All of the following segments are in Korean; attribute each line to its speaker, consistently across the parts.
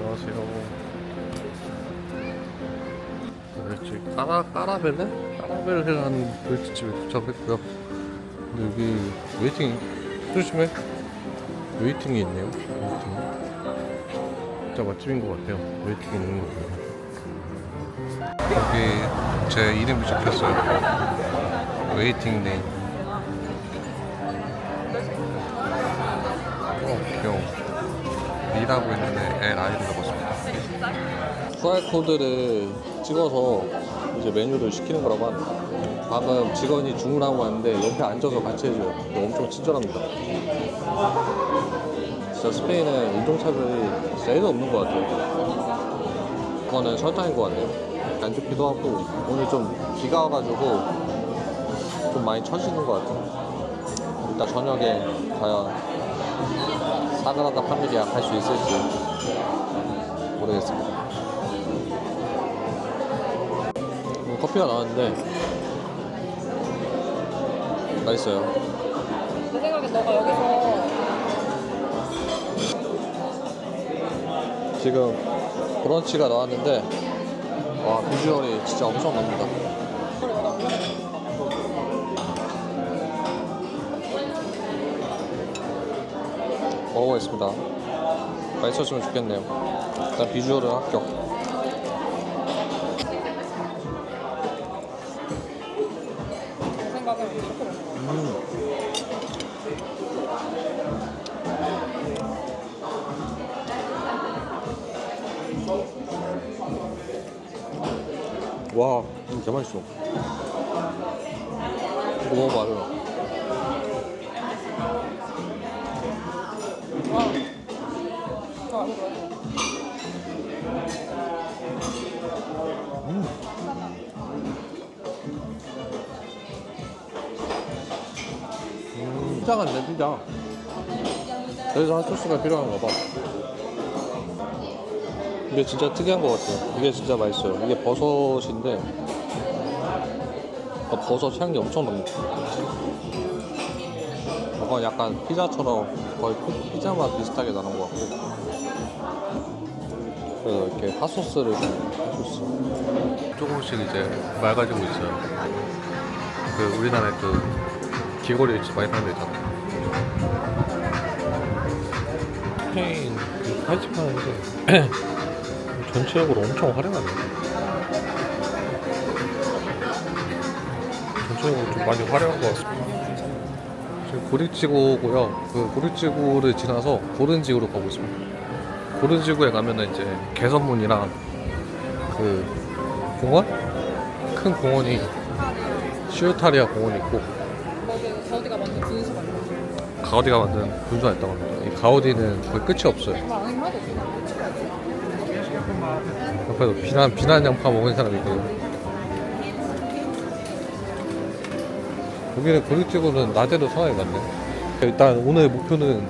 Speaker 1: 안녕하세요. 네, 저희 까라 까라벨레 까라벨레라는 불집에 도착했고요. 근데 여기 웨이팅 조심해. 웨이팅이 있네요. 웨이팅. 진짜 맛집인 것 같아요. 웨이팅 있는 거 보면. 여기 제 이름이 적혔어요. 웨이팅 네임. 어 귀여워. B라고 있는데 LI를 적었습니다. QR코드를 찍어서 이제 메뉴를 시키는 거라고 합니다. 방금 직원이 주문하고 왔는데 옆에 앉아서 같이 해줘요. 엄청 친절합니다. 진짜 스페인은 인종차별이 1도 없는 것 같아요. 그거는 설탕인 것 같네요. 안 좋기도 하고 오늘 좀 비가 와가지고 좀 많이 처지는 것 같아요. 이따 저녁에 과연 사그라다 파밀리아 갈수 있을지 모르겠습니다. 어, 커피가 나왔는데 맛있어요.
Speaker 2: 내 생각엔 너가 여기서
Speaker 1: 지금 브런치가 나왔는데 와 비주얼이 진짜 엄청납니다. 먹어보겠습니다. 맛있었으면 좋겠네요. 일단 비주얼은 합격. 음. 와, 진짜 맛있어. 이거 먹어봐 피자. 그래서 한 소스가 필요한가 봐. 이게 진짜 특이한 것 같아요. 이게 진짜 맛있어요. 이게 버섯인데, 어, 버섯 향이 엄청 납니다. 이건 약간 피자처럼 거의 피- 피자 맛 비슷하게 나는 것 같고. 그래서 이렇게 핫소스를 좀 핫소스. 조금씩 이제 맑아지고 있어요. 그 우리나라에 그 길거리에 많이 파는 데 있잖아. 스페인 그 팔찌파는데 전체적으로 엄청 화려하네. 전체적으로 좀 많이 화려한 것 같습니다. 지금 고립지구고요. 그 고립지구를 지나서 고른지구로 가고 있습니다. 고른지구에 가면은 이제 개선문이랑 그 공원? 큰 공원이 시우타리아 공원이 있고
Speaker 2: 가우디가 만든
Speaker 1: 분수가 있다고 합니다. 이 가우디는 거의 끝이 없어요. 옆에도 비난 비난 양파 먹은 사람이 있거든요. 여기는 고립지구는 낮에도 상황이 많네. 일단 오늘 목표는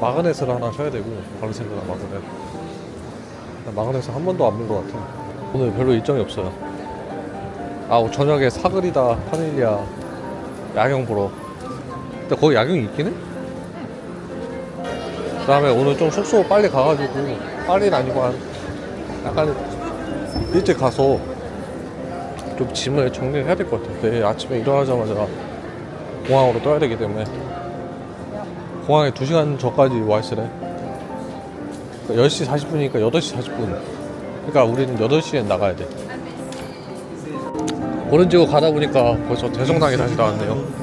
Speaker 1: 마그넷을 하나 쳐야 되고 바르셀로나 마그넷. 일단 마그넷을 한 번도 안 본 것 같아. 오늘 별로 일정이 없어요. 아 저녁에 사그리다 파밀리아 야경 보러. 근데 거기 야경이 있긴 해? 그 다음에 오늘 좀 숙소 빨리 가가지고 빨리는 아니고 한 약간 일찍 가서 좀 짐을 정리해야 될 것 같아요. 내일 아침에 일어나자마자 공항으로 떠야 되기 때문에 공항에 2시간 전까지 와 있으래. 그러니까 10시 40분이니까 8시 40분. 그러니까 우리는 8시에 나가야 돼. 오른지구 가다 보니까 벌써 대성당이 다시 나왔네요.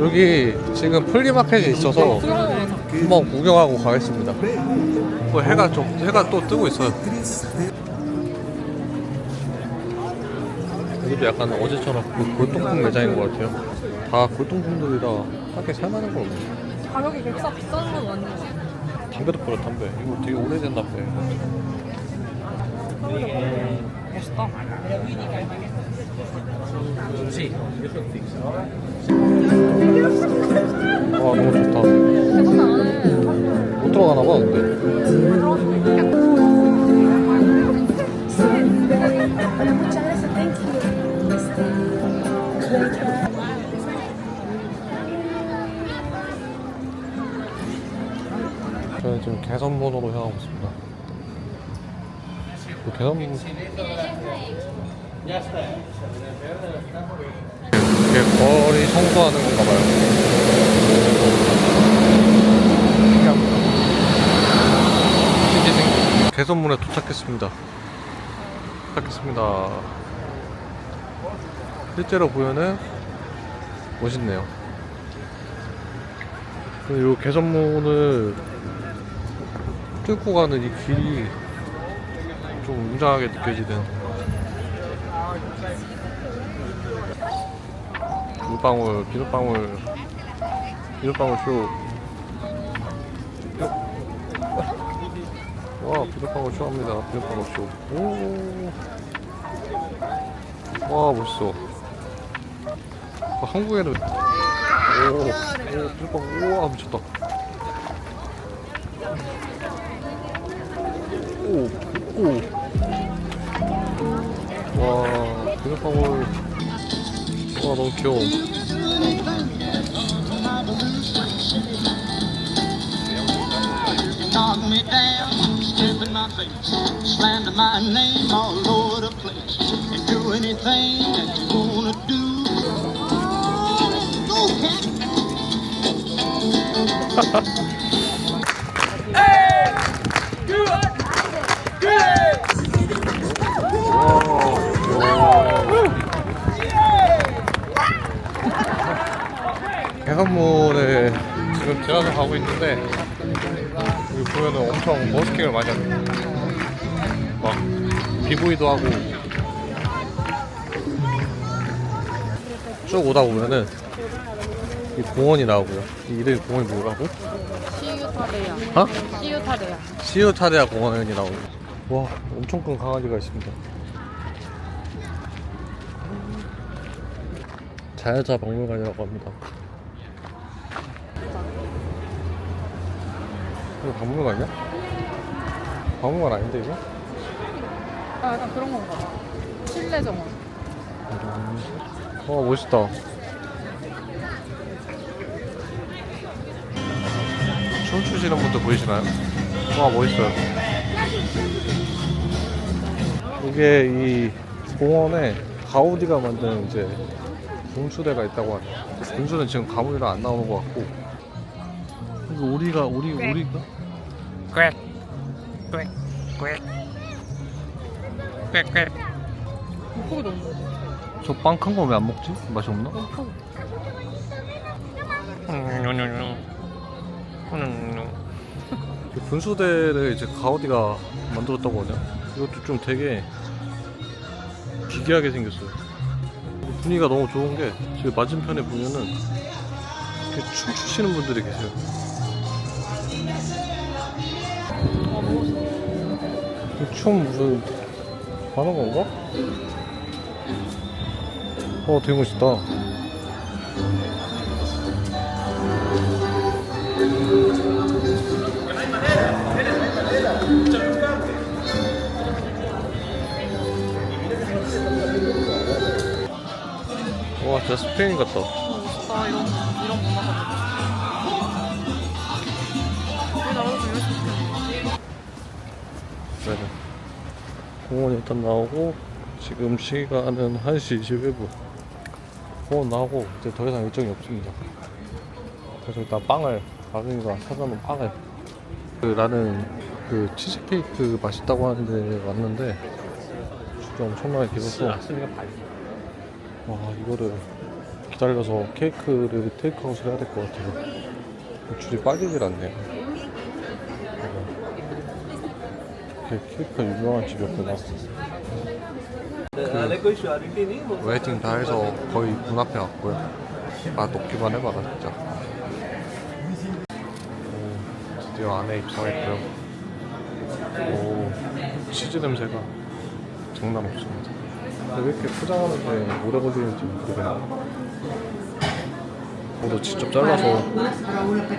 Speaker 1: 여기 지금 플리마켓이 있어서. 한번 구경하고 가겠습니다. 뭐 해가 좀 해가 또 뜨고 있어요. 여기도 약간 어제처럼 그 골동품 매장인 것 같아요. 다 골동품들이 다 함께 살만한 거 없네.
Speaker 2: 가격이 싸 비싼 건 아니지.
Speaker 1: 담배도 뿌려 담배. 이거 되게 오래된 담배.
Speaker 2: 멋있다.
Speaker 1: 와 너무 좋다. 못 들어가나 봐 근데. 저는 지금 개선문으로 향하고 있습니다. 뭐 대나무 이게 거리 청소하는 건가 봐요. 개선문에 도착했습니다. 도착했습니다. 실제로 보면은 멋있네요. 이 개선문을 뚫고 가는 이 길이 좀 웅장하게 느껴지는 물방울, 비눗방울, 비눗방울 쇼. 와, 비눗방울 쇼 합니다. 비눗방울 쇼. 오. 와, 멋있어. 아, 한국에는. 오, 오, 비눗방울. 우와, 미쳤다. 오, 오. 와, 비눗방울. Oh, don't kill.
Speaker 3: Knock me down, step in my face, slander my name all over the place, and do anything that you wanna do. Oh, let's go, cat.
Speaker 1: 해산물에 지금 들어서 가고 있는데 여기 보면은 엄청 버스킹을 많이 하네 막 비보이도 하고 쭉 오다 보면은 이 공원이 나오고요 이 이름이 공원이 뭐라고?
Speaker 2: 시유타데야.
Speaker 1: 어?
Speaker 2: 시유타데야.
Speaker 1: 시우타데아 공원이 나오고 와 엄청 큰 강아지가 있습니다 자연사 박물관이라고 합니다 이거 박물관이야? 박물관 아닌데 이거?
Speaker 2: 아, 약간 그런 건가 봐. 실내 정원.
Speaker 1: 와 멋있다 춤추시는 분들 보이시나요? 와 멋있어요 이게 이 공원에 가우디가 만든 이제 분수대가 있다고 하네요 분수는 지금 가물이라 안 나오는 것 같고 이거 오리가 오리 오리가?
Speaker 4: quack, quack, quack, quack, quack.
Speaker 2: 물고기 너무 좋아.
Speaker 1: 저 빵 큰 거 왜 안 먹지? 맛이 없나?
Speaker 2: 너무 크고.
Speaker 4: No, no. No, no.
Speaker 1: 이 분수대를 이제 가우디가 만들었다고 하죠. 이것도 좀 되게 기괴하게 생겼어요. 분위기가 너무 좋은 게 저기 맞은편에 보면은 이렇게 춤추시는 분들이 계세요. 춤 무슨 하는 건가? 어, 되게 멋있다. 와, 진짜 스페인 같다.
Speaker 2: 멋있다. 이런, 이런 문화가.
Speaker 1: 공원 일단 나오고 지금 시간은 1시 21분. 공원 나오고 이제 더 이상 일정이 없습니다. 그래서 일단 빵을 가은이가 사자는 빵을. 그 나는 그 치즈케이크 맛있다고 하는데 왔는데 진짜 엄청나게 길어서 와 이거를 기다려서 케이크를 테이크아웃을 해야 될 것 같아요. 줄이 빠지질 않네 요 이렇게 케이크가 유명한 집이었구나. 그 웨이팅 다 해서 거의 문 앞에 왔고요. 아 높기만 해봐라 진짜. 오, 드디어 안에 입성했고요. 오 치즈 냄새가 장난 없습니다. 왜 이렇게 포장하는데 오래 걸리는지 모르겠네요. 저도 직접 잘라서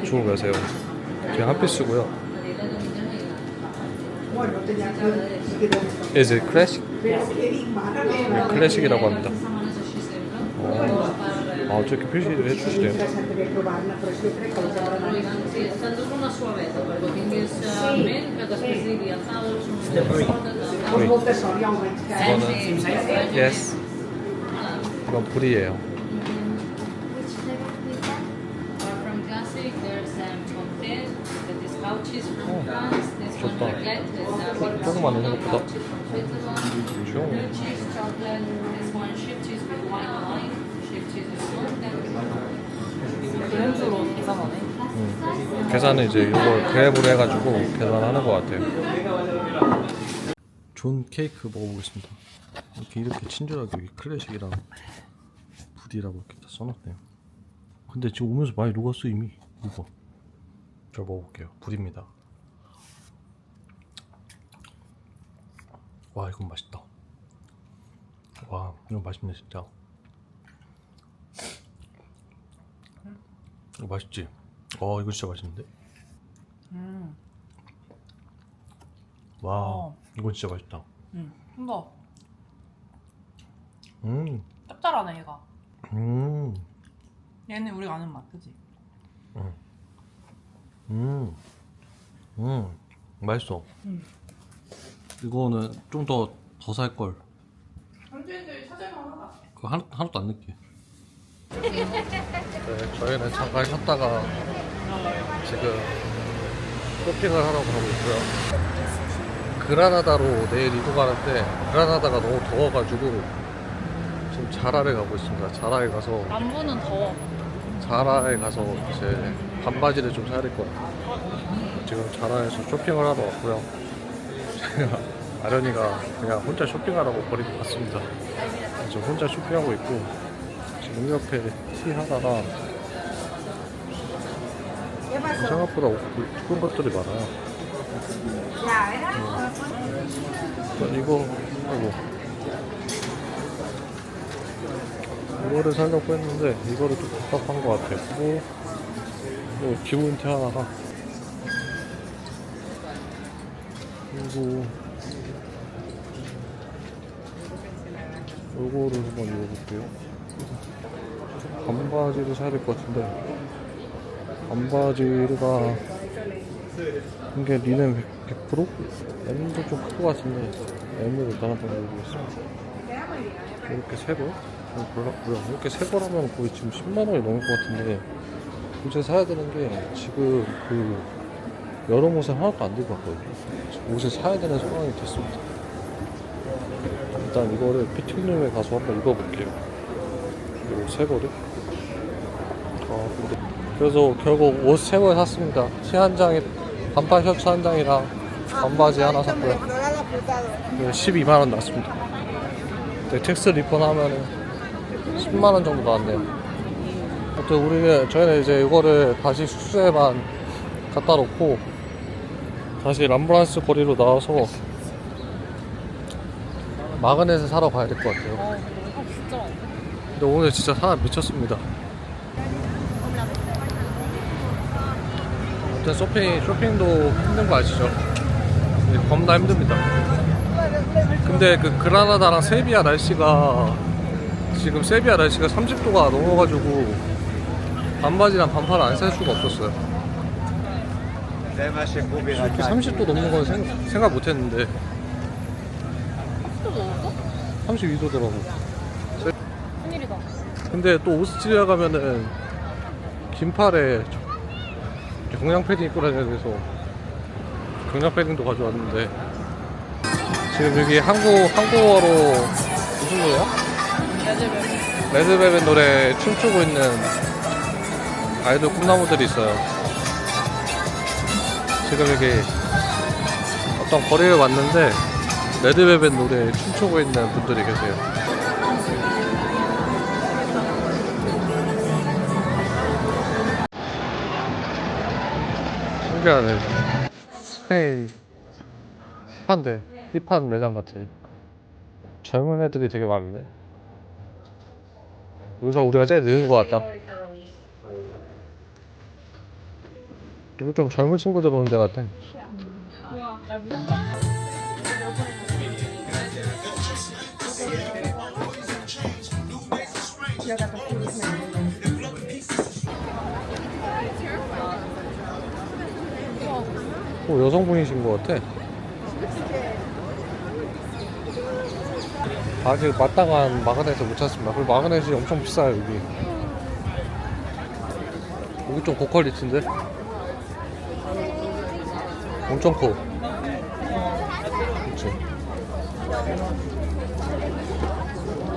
Speaker 1: 주문 가세요. 이게 한 피스고요. Is it classic? 네, 클래식이라고 합니다. 어, 아, 저렇게 표시를 해주시네요. 이거는 yes. 이건 불이에요.
Speaker 5: From classic, there's um, cocktail that is couches from France.
Speaker 1: 좋다.
Speaker 5: uh,
Speaker 1: 조금만 있는 것보다
Speaker 2: 그램수로 계산하네.
Speaker 1: 음. 계산은 이제 이걸 그랩으로 해가지고 계산하는 것 같아요. 존 케이크 먹어보겠습니다. 이렇게 이렇게 친절하게 여기 클래식이랑 부디라고 이렇게 다 써놨네요. 근데 지금 오면서 많이 녹았어 이미. 이거. 저 먹어볼게요. 불입니다. 와 이건 맛있다. 와 이건 맛있네 진짜. 이거 맛있지? 어 이거 진짜 맛있는데?
Speaker 2: 음,
Speaker 1: 와
Speaker 2: 어.
Speaker 1: 이건 진짜 맛있다.
Speaker 2: 음, 좀더
Speaker 1: 음,
Speaker 2: 짭짤하네 얘가.
Speaker 1: 음,
Speaker 2: 얘는 우리가 아는 맛, 그지?
Speaker 1: 음, 음, 맛있어.
Speaker 2: 음.
Speaker 1: 이거는 좀 더 더 살 걸.
Speaker 2: 현지인들이 찾을만 하다.
Speaker 1: 그거 하나, 하나도 안 느끼. 네, 저희는 잠깐 쉬었다가 지금 쇼핑을 하러 가고 있고요. 그라나다로 내일 이동하는데 그라나다가 너무 더워가지고 지금 자라에 가고 있습니다. 자라에 가서
Speaker 2: 남부는 더워.
Speaker 1: 자라에 가서 이제 반바지를 좀 사야 될 것 같아요. 지금 자라에서 쇼핑을 하러 왔고요. 제가 아련이가 그냥 혼자 쇼핑하라고 버리고 갔습니다. 지금 혼자 쇼핑하고 있고 지금 옆에 티 하다가 생각보다 옷 예쁜 것들이 많아요. 음. 이거 아이고 이거를 살려고 했는데 이거를 좀 답답한 것 같아요. 요 기본 티 하나가 그리고 요거를 한번 입어볼게요. 반바지를 사야 될 것 같은데 반바지가 이게 리넨 100%? M도 좀 클 것 같은데 M을 일단 한번 입어보겠습니다. 이렇게 세 벌? 어, 몰라, 뭐야 이렇게 세 벌하면 거의 지금 10만 원이 넘을 것 같은데 옷을 사야 되는 게 지금 그 여름 옷을 하나도 안 들고 왔거든요. 옷을 사야 되는 상황이 됐습니다 일단 이거를 피팅룸에 가서 한번 입어볼게요. 이세 벌을 아 근데 그래서 결국 옷 세 벌 샀습니다. 티 한 장에 반팔 셔츠 한 장이랑 반바지 하나 샀고요. 12만 원 났습니다. 네, 텍스 리펀 하면은 10만 원 정도 나왔네요. 아무튼 우리는 저희는 이제 이거를 다시 숙소에만 갖다 놓고 다시 람브란스 거리로 나와서 마그넷을 사러 가야 될 것 같아요.
Speaker 2: 어, 아, 진짜 많네.
Speaker 1: 근데 오늘 진짜 사람 미쳤습니다. 아무튼 쇼핑, 쇼핑도 힘든 거 아시죠? 네, 겁나 힘듭니다. 근데 그 그라나다랑 세비야 날씨가 지금 세비야 날씨가 30도가 넘어가지고 반바지랑 반팔을 안 살 수가 없었어요. 이렇게 30도 넘는 건 생, 생각 못 했는데
Speaker 2: 또 먹었어?
Speaker 1: 32도더라고.
Speaker 2: 큰일이다.
Speaker 1: 근데 또 오스트리아 가면은 긴팔에 경량 패딩 입고 다녀야 돼서 경량 패딩도 가져왔는데 지금 여기 한국 한국어로 무슨 노래야?
Speaker 2: 레드벨.
Speaker 1: 레드벨벳 노래 춤추고 있는 아이돌 꿈나무들이 있어요. 지금 여기 어떤 거리를 왔는데 레드벨벳 노래 춤추고 있는 분들이 계세요. 신기하네. 스페인 힙한데 힙한 매장 같아. 젊은 애들이 되게 많네. 여기서 우리가 제일 늦은 것 같다. 여기 좀 젊은 친구들 오는 데 같아. 어, 여성분이신 것 같아. 아직 마땅한 마그넷을 못 찾습니다. 그리고 마그넷이 엄청 비싸요 여기. 여기 좀 고퀄리티인데? 엄청 커. 그치.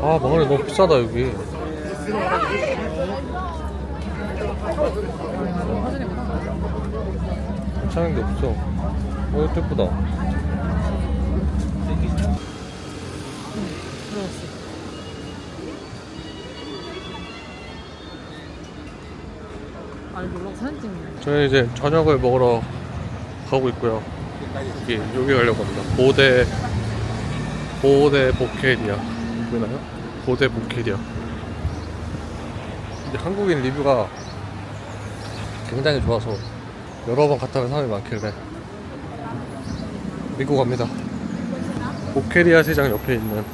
Speaker 1: 아 마그넷 너무 비싸다 여기. 괜찮은 게 없어. 어, 이것도 예쁘다.
Speaker 2: 아니 놀라고 사진 찍네.
Speaker 1: 저희 이제 저녁을 먹으러 가고 있고요. 여기 여기 가려고 합니다. 보대 보대 보케리아 보이나요? 보대 보케리아. 이제 한국인 리뷰가 굉장히 좋아서 여러 번 갔다 온 사람이 많길래 믿고 갑니다. 보케리아 시장 옆에 있는.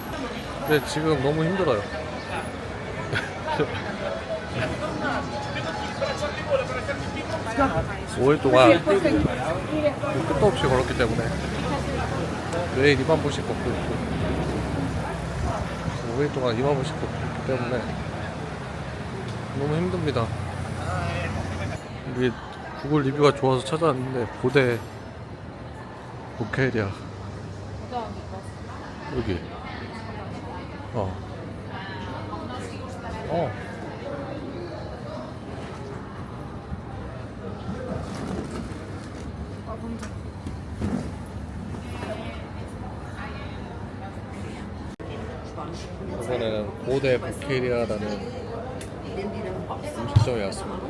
Speaker 1: 근데 지금 너무 힘들어요. 5일 동안 끝도 없이 걸었기 때문에 매일 2만 보씩 걷고 있고 5일 동안 2만 보씩 걷고 있기 때문에 너무 힘듭니다. 우리 구글 리뷰가 좋아서 찾아왔는데 보대 보케리아. 여기. 어. 어. 이번에는 고대 보케리아라는 음식점에 왔습니다.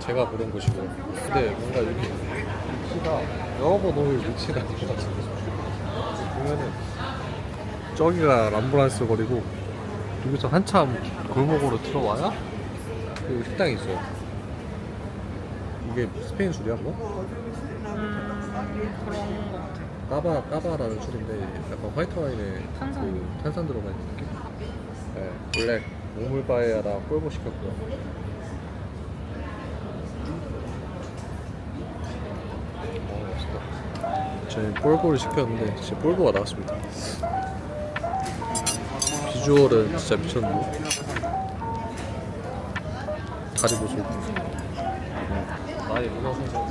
Speaker 1: 제가 부른 곳이고, 근데 뭔가 여기 위치가 여러 번 올 위치가 아닌 것 같아요. 보면은 저기가 람브란스 거리고 여기서 한참 골목으로 들어와야 그 식당이 있어요. 이게 스페인 술이야 뭐? 까바 까바라는 술인데 약간 화이트 와인에
Speaker 2: 탄산.
Speaker 1: 그 탄산 들어가 있는 느낌. 네, 블랙 오물바에야랑 꼴보 시켰고요. 어, 맛있다. 저희 꼴보를 시켰는데 진짜 꼴보가 나왔습니다. 비주얼은 진짜 미쳤는데. 다리 문어 생선.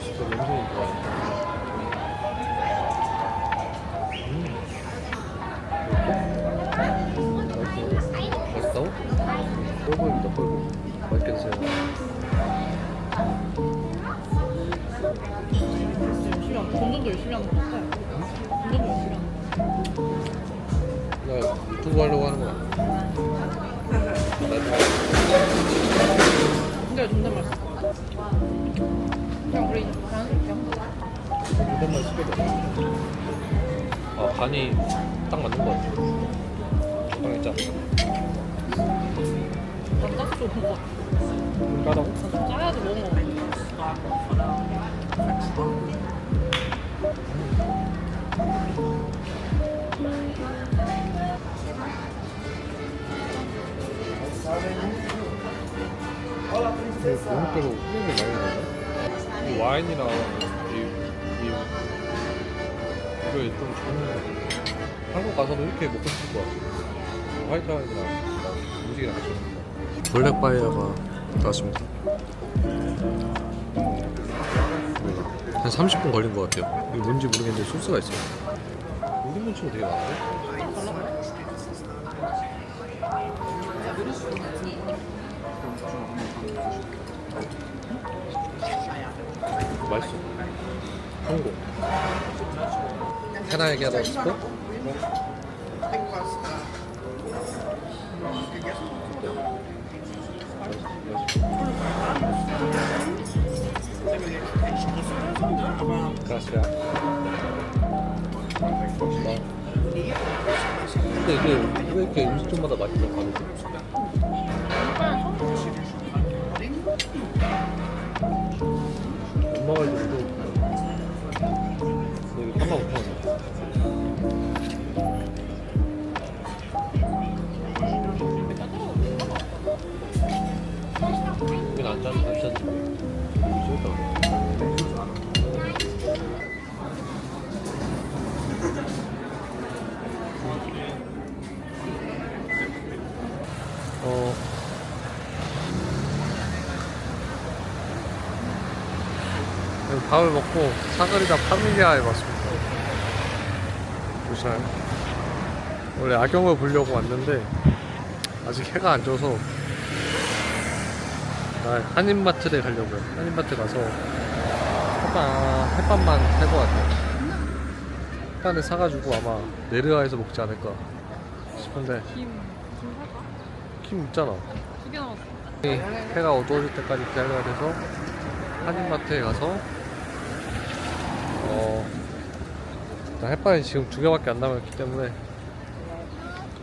Speaker 1: 진짜 냄새이 좋 꿀꿀입니다, 꿀꿀. 맛있게 드세요.
Speaker 2: 열심히 열심히 하는 거 같아요. 점점도 열심히 하는 거.
Speaker 1: 나 유튜브 하려고 하는 거야.
Speaker 2: 근데 존나 맛있어. 그냥 우리 자연스럽게 한 거.
Speaker 1: 이것만 시켜돼 아, 간이 딱 맞는 거 같아. 적당했지 않 나?
Speaker 2: 난 짜서 좋은 거 같아.
Speaker 1: 까다고?
Speaker 2: 난 짜야지 같아.
Speaker 1: 근데 고깃대로 후회를 많이 나네. 이 와인이랑 이, 이 이거 좀 좋은 거. 한국 가서도 이렇게 먹고 싶을 것 같아. 화이트 와인이랑 음식이랑 같이. 블랙바이어가 나왔습니다. 한 30분 걸린 것 같아요. 이게 뭔지 모르겠는데 소스가 있어요. 우리 문치고 되게 많은데? 맛있어. 성공. I get a spoon? Gracias. 근데 이게 왜 이렇게 음식점마다 맛이 좀 다르지? 엄마가 이제 이거 이거 3만 5천 어. 밥을 먹고 사거리다 파밀리아에 왔습니다. 보시나요? 원래 악영을 보려고 왔는데 아직 해가 안 져서 나 한인마트에 가려고요. 한인마트 가서 햇반, 햇반만 살 것 같아요. 햇반을 사가지고 아마 네르아에서 먹지 않을까 싶은데
Speaker 2: 김, 김 사과?
Speaker 1: 김 있잖아.
Speaker 2: 두 개 남았어.
Speaker 1: 해가 어두워질 때까지 기다려야 돼서 한인마트에 가서 어 일단 햇반이 지금 두 개밖에 안 남았기 때문에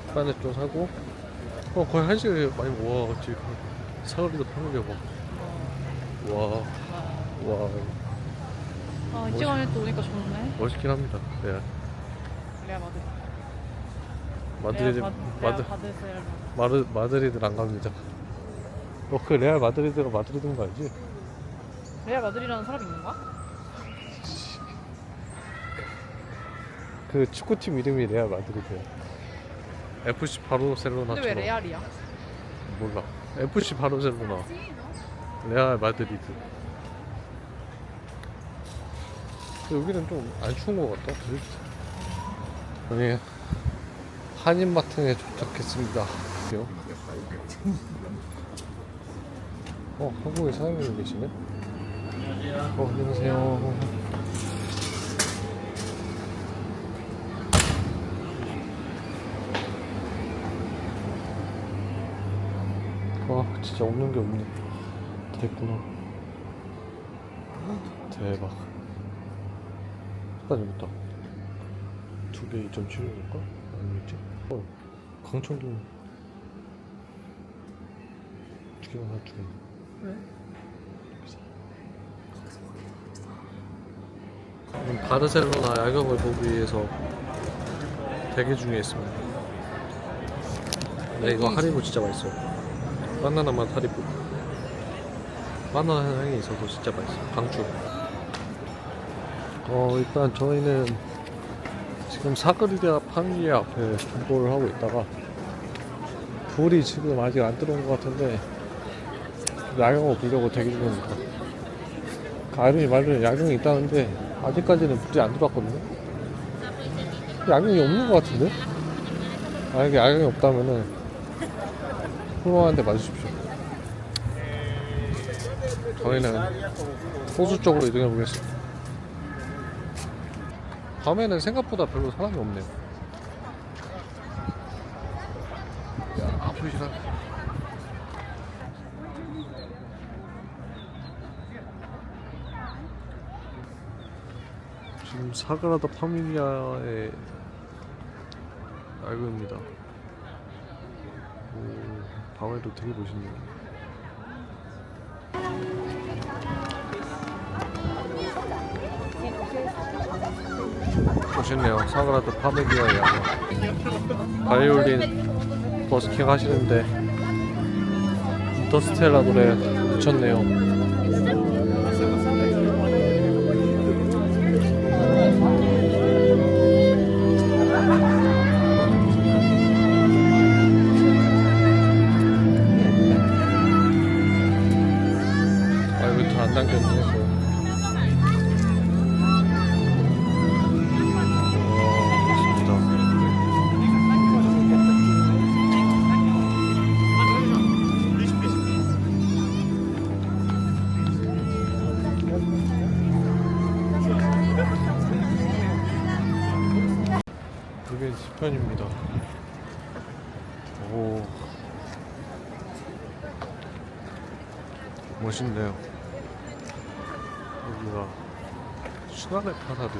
Speaker 1: 햇반을 좀 사고 어 거의 한 시간에 많이 모아 지금 사거리도 파는 게막와와
Speaker 2: 아, 일찍 안에 또 오니까 좋네.
Speaker 1: 멋있긴 합니다. 네.
Speaker 2: 레알 마드리드.
Speaker 1: 마드
Speaker 2: 레알 마드리드.
Speaker 1: 마드 마드리드 안 갑니다. 어 그 레알 마드리드가 마드리드인 거 알지?
Speaker 2: 레알 마드리드라는 사람이 있는가?
Speaker 1: 그 축구팀 이름이 레알 마드리드야. FC 바르셀로나처럼.
Speaker 2: 근데 왜 레알이야?
Speaker 1: 몰라. FC 바르셀로나. 레알 마드리드. 여기는 좀 안 추운 것 같다. 여기 한인마트에 도착했습니다. 어, 한국에 사장님이 계시네? 어, 안녕하세요. 진짜 없는 게 없네. 됐구나. 대박. 여기 있다. 두개 2.7인가? 아니겠지? 어 강청도 두 개만 하나 주네
Speaker 2: 왜?
Speaker 1: 지금 바르셀로나 야경을 보기 위해서 대기 중에 있습니다. 네 이거 하리보 진짜 맛있어 바나나 맛 하리보 바나나 향이 있어서 진짜 맛있어. 강추. 어 일단 저희는 지금 사그리디아 파밀리 앞에 정보를 하고 있다가 불이 지금 아직 안 들어온 것 같은데 야경을 보려고 대기 중입니다. 아름이 말은 야경이 있다는데 아직까지는 불이 안 들어왔거든요. 야경이 없는 것 같은데? 만약에 야경이 없다면은 훌륭한데 맞으십시오. 저희는 호수 쪽으로 이동해 보겠습니다. 밤에는 생각보다 별로 사람이 없네요. 야 보이시나 지금 사그라다 파밀리아의 알고입니다. 오, 밤에도 되게 멋있네요. 멋있네요. 사그라다 파밀리아의 야경. 바이올린 버스킹 하시는데 인터스텔라 노래 미쳤네요. 멋있네요. 여기가 수나의 파사드